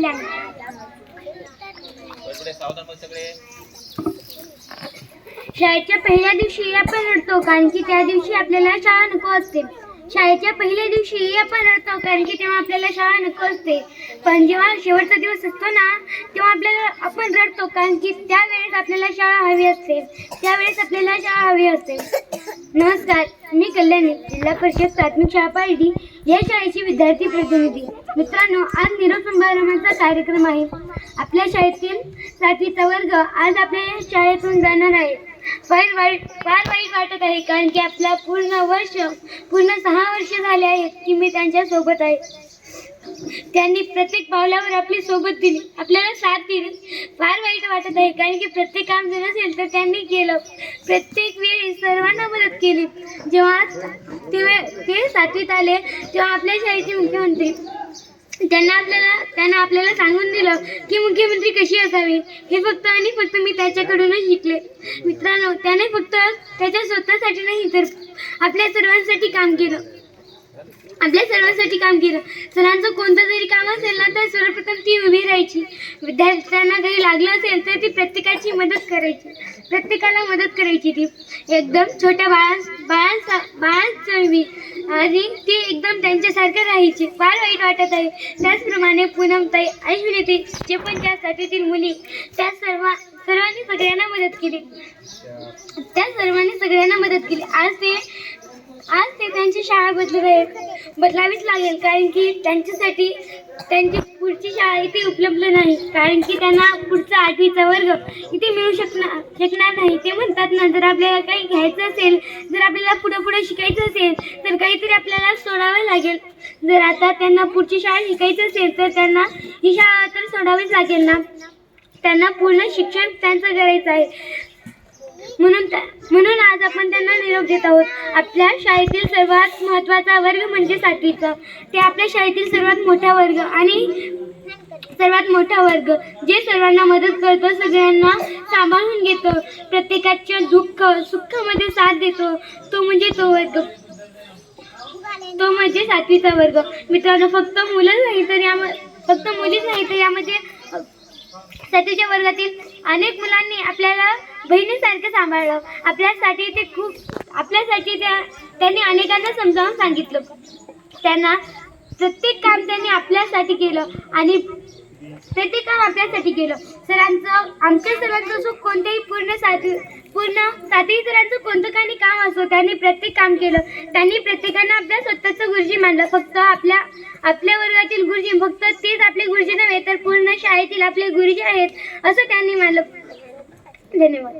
कल्याण. शाळेच्या पहिल्या दिवशी आपण रडतो कारण की त्या दिवशी आपल्याला शाळा नको असते. शाळेच्या पहिल्या दिवशी आपण रडतो कारण की तेव्हा आपल्याला शाळा नको असते. पण जेव्हा शेवटचा दिवस असतो ना तेव्हा आपल्याला आपण रडतो कारण की त्यावेळेस आपल्याला शाळा हवी असते. त्यावेळेस आपल्याला शाळा हवी असते. नमस्कार मी कल्याणी जिल्हा परिषद प्राथमिक शाळा पारडी या शाळेची विद्यार्थी प्रतिनिधी. मित्रांनो आज निरोप समारंभाचा कार्यक्रम आहे. आपल्या शाळेतील सातवीचा वर्ग आज आपल्या या शाळेतून जाणार आहे. फार वाईट फार वाईट वाटत आहे कारण की आपला पूर्ण वर्ष पूर्ण सहा वर्ष झाले आहेत की मी त्यांच्यासोबत आहे. त्यांनी प्रत्येक पावलावर आपली सोबत दिली. आपल्याला साथ दिली. फार वाईट वाटत आहे कारण की प्रत्येक काम जर असेल तर त्यांनी केलं. प्रत्येक वेळी सर्वांना मदत केली. जेव्हा ते ते सातवीत आले तेव्हा आपल्या शाळेचे मुख्यमंत्री. त्यांना आपल्याला त्यांना आपल्याला सांगून दिलं की मुख्यमंत्री कशी असावी? हे फक्त आणि फक्त मी त्याच्याकडूनच शिकले. मित्रांनो त्याने फक्त त्याच्या स्वतःसाठी नाही तर आपल्या सर्वांसाठी काम केलं. आपल्या सर्वांसाठी काम केलं. सरांचं कोणतं जरी काम असेल ना तर सर्वप्रथम ती उभी राहायची. विद्यार्थ्यांना काही लागलं असेल तर ती प्रत्येकाची मदत करायची. प्रत्येकाला मदत करायची ती. एकदम छोट्या बाळां बाळांसा चळवी आणि ती एकदम त्यांच्यासारखं राहायची. फार वाईट वाटत आहे. त्याचप्रमाणे पूनमताई ऐश्वर्यते जे पण त्या साठीतील मुली त्या सर्व सर्वांनी सगळ्यांना मदत केली. त्या सर्वांनी सगळ्यांना मदत केली. आज ते आज ते त्यांची शाळा बदलू आहेत बदलावीच लागेल. कारण की त्यांच्यासाठी त्यांची पुढची शाळा इथे उपलब्ध नाही. कारण की त्यांना पुढचा आठवीचा वर्ग इथे मिळू शकणार शकणार नाही. ते म्हणतात ना जर आपल्याला काही घ्यायचं असेल जर आपल्याला पुढं पुढं शिकायचं असेल तर काहीतरी आपल्याला सोडावं लागेल. जर आता त्यांना पुढची शाळा शिकायची असेल तर त्यांना ही शाळा तर सोडावीच लागेल ना. त्यांना पूर्ण शिक्षण त्यांचं करायचं आहे. म्हणून म्हणून आज आपण त्यांना निरोप देत आहोत. आपल्या शाळेतील सर्वात महत्त्वाचा वर्ग म्हणजे सातवीचा. ते आपल्या शाळेतील सर्वात मोठा वर्ग आणि सर्वात मोठा वर्ग. जे सर्वांना मदत करतो सगळ्यांना सांभाळून घेतो. प्रत्येकाच्या दुःख सुखामध्ये साथ देतो. तो म्हणजे तो वर्ग. तो म्हणजे सातवीचा वर्ग. मित्रांनो फक्त मुलं नाही तर या फक्त मुलीच नाही तर यामध्ये सातवीच्या वर्गातील अनेक मुलांनी आपल्याला बहिणीसारखं सांभाळलं. आपल्यासाठी ते खूप आपल्यासाठी त्या त्यांनी अनेकांना समजावून सांगितलं. त्यांना प्रत्येक काम त्यांनी आपल्यासाठी केलं आणि प्रत्येक काम आपल्यासाठी केलं. सरांचं आमच्या सरांचं सुख कोणत्याही पूर्ण साथी पूर्ण सातही सरांचं कोणतं काही काम असो त्यांनी प्रत्येक काम केलं. त्यांनी प्रत्येकानं आपल्या स्वतःचं गुरुजी मानलं. फक्त आपल्या आपल्या वर्गातील गुरुजी फक्त तेच आपले गुरुजी नव्हे तर पूर्ण शाळेतील आपले गुरुजी आहेत असं त्यांनी मानलं. धन्यवाद